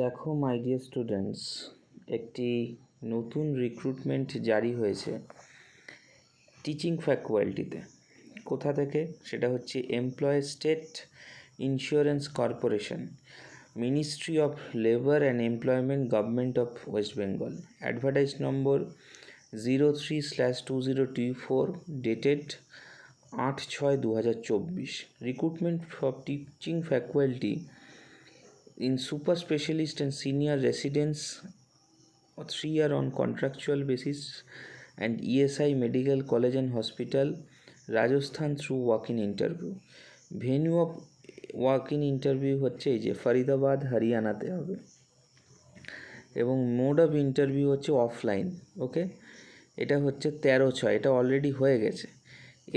দেখো my dear students একটি নতুন রিক্রুটমেন্ট জারি হয়েছে টিচিং ফ্যাকাল্টিতে কোথা থেকে? সেটা হচ্ছে employ state insurance corporation ministry of labour and employment government of West Bengal advertise number zero three slash two zero two four dated আট ছয় দু হাজার চব্বিশ। Recruitment for teaching faculty in super specialist and senior residence or three year on contractual basis and ESI Medical College and Hospital walk in interview venue of walk in interview হচ্ছে এই যে ফরিদাবাদ হরিয়ানাতে হবে। এবং মোড অফ ইন্টারভিউ হচ্ছে offline okay এটা হচ্ছে তেরো ছয়, এটা অলরেডি হয়ে গেছে।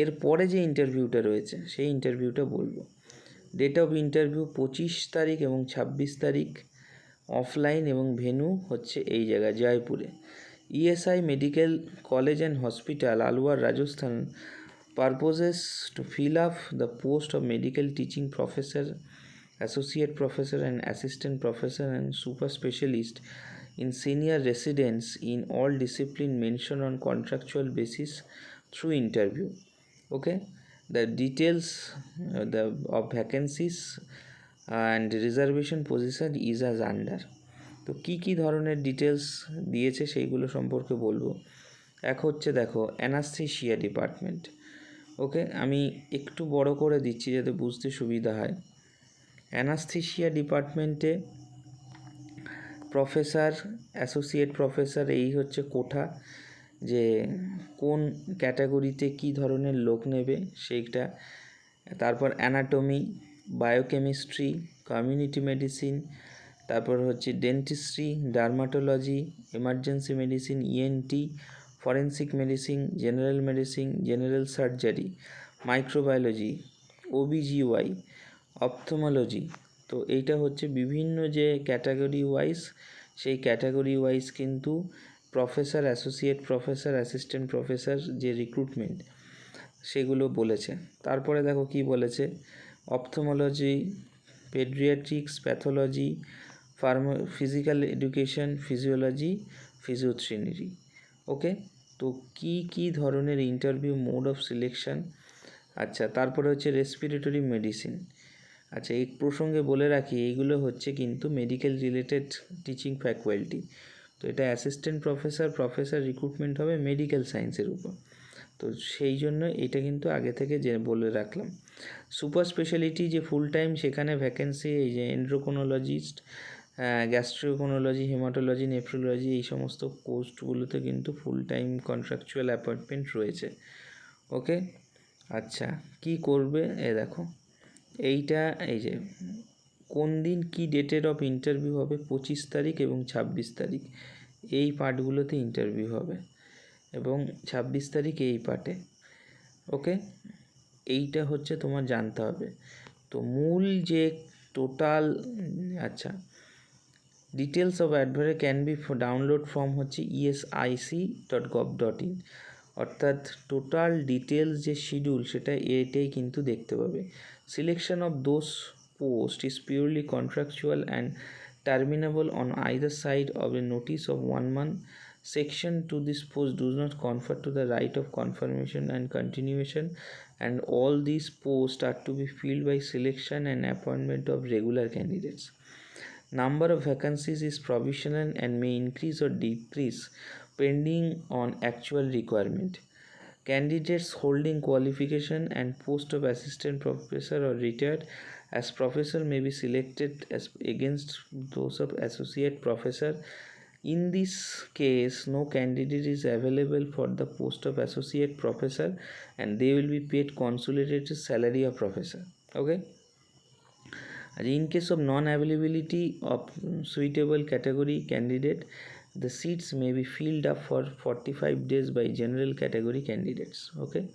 এরপরে যে ইন্টারভিউটা রয়েছে, সেই ইন্টারভিউটা বলব। ডেট অফ ইন্টারভিউ পঁচিশ তারিখ এবং ছাব্বিশ তারিখ। অফলাইন এবং ভেনু হচ্ছে এই জায়গায়, জয়পুরে। ESI medical college and hospital Alwar Rajasthan purposes to fill up the post of medical teaching professor associate professor and assistant professor and super specialist in senior residence in all discipline mentioned on contractual basis through interview okay? The details uh, the of vacancies and reservation position is as under. তো কী কী ধরনের details দিয়েছে সেইগুলো সম্পর্কে বলব। এক হচ্ছে দেখো অ্যানাস্থেশিয়া ডিপার্টমেন্ট ওকে আমি একটু বড় করে দিচ্ছি যাতে বুঝতে সুবিধা হয়। অ্যানাস্থেশিয়া ডিপার্টমেন্টে প্রফেসর অ্যাসোসিয়েট প্রফেসর এই হচ্ছে কোঠা। যে কোন ক্যাটাগরিতে কি ধরনের লোক নেবে সেইটা, তারপর অ্যানাটমি বায়োকেমিস্ট্রি কমিউনিটি মেডিসিন তারপর হচ্ছে dentistry dermatology emergency medicine ENT forensic medicine general medicine general surgery microbiology OBGY ophthalmology তো এইটা হচ্ছে বিভিন্ন যে ক্যাটাগরি ওয়াইজ সেই ক্যাটাগরি ওয়াইজ কিন্তু professor associate professor assistant professor যে রিক্রুটমেন্ট সেগুলো বলেছে। তারপরে দেখো কি বলেছে? Ophthalmology paediatrics pathology pharma physical education physiology ফিজিওথ্রিনারি okay তো কি কি ধরনের ইন্টারভিউ মোড অফ সিলেকশন আচ্ছা তারপরে হচ্ছে রেসপিরেটরি মেডিসিন আচ্ছা এই প্রসঙ্গে বলে রাখি, এইগুলো হচ্ছে কিন্তু মেডিকেল রিলেটেড টিচিং ফ্যাকাল্টি তো এটা অ্যাসিস্ট্যান্ট প্রফেসর প্রফেসর রিক্রুটমেন্ট হবে মেডিকেল সায়েন্সের উপর। তো সেই জন্য এটা কিন্তু আগে থেকে যে বলে রাখলাম। সুপার স্পেশালিটি যে ফুল টাইম সেখানে ভ্যাকেন্সি এই যে এন্ড্রোকোনোলজিস্ট গ্যাস্ট্রোকোনোলজি হেমাটোলজি নেফ্রোলজি এই সমস্ত পোস্টগুলোতে কিন্তু ফুল টাইম কন্ট্রাকচুয়াল অ্যাপয়েন্টমেন্ট রয়েছে। ওকে আচ্ছা কি করবে? এ দেখো, এইটা, এই যে কোন দিন কি ডেটের অফ ইন্টারভিউ হবে? পঁচিশ তারিখ এবং ছাব্বিশ তারিখ। এই পার্টগুলোতে ইন্টারভিউ হবে এবং ছাব্বিশ তারিখ এই পার্টে। ওকে? এইটা হচ্ছে তোমার জানতে হবে। তো মূল যে টোটাল আচ্ছা details of advert can be download form হচ্ছে ESIC dot gov dot in অর্থাৎ টোটাল ডিটেলস যে শিডিউল সেটা এটাই কিন্তু দেখতে পাবে। Selection of those post is purely contractual and terminable on either side of a notice of one month. Section to this post does not confer to the right of confirmation and continuation and all these posts are to be filled by selection and appointment of regular candidates. Number of vacancies is provisional and may increase or decrease pending on actual requirement. Candidates holding qualification and post of assistant professor or retired as professor may be selected as against those of associate professor. In this case no candidate is available for the post of associate professor and they will be paid consolidated salary of professor. Okay? In case of non availability of suitable category candidate the seats may be filled up for 45 days by general category candidates okay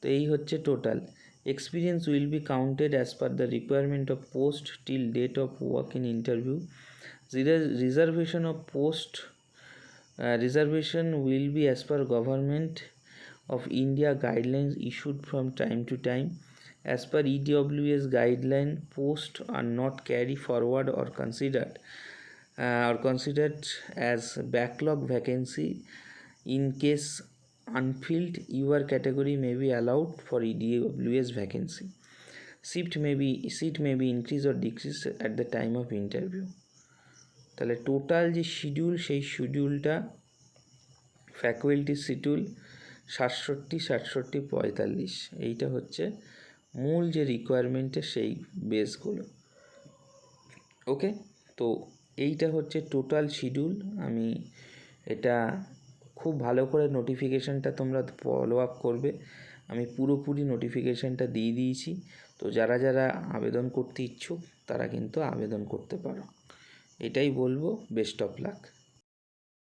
তো এই হচ্ছে total be counted as per the requirement of post till date of work in interview Reser- reservation of post uh, reservation will be as per government of india guidelines issued from time to time as per ews guideline posts are not carry forward or considered uh, are considered as backlog vacancy in case unfilled your category may be allowed for E EDWS vacancy shift may be seat may be increase or decrease at the time of interview তাহলে total যে schedule সেই শিডিউলটা faculty schedule সাতষট্টি সাতষট্টি পঁয়তাল্লিশ এইটা হচ্ছে মূল যে রিকোয়ারমেন্টের সেই বেসগুলো ওকে তো এইটা হচ্ছে টোটাল শিডিউল আমি এটা খুব ভালো করে নোটিফিকেশানটা তোমরা ফলো আপ করবে। আমি পুরোপুরি নোটিফিকেশানটা দিয়ে দিয়েছি। তো যারা যারা আবেদন করতে ইচ্ছুক, তারা কিন্তু আবেদন করতে পারো। এটাই বলব বেস্ট অফ লাক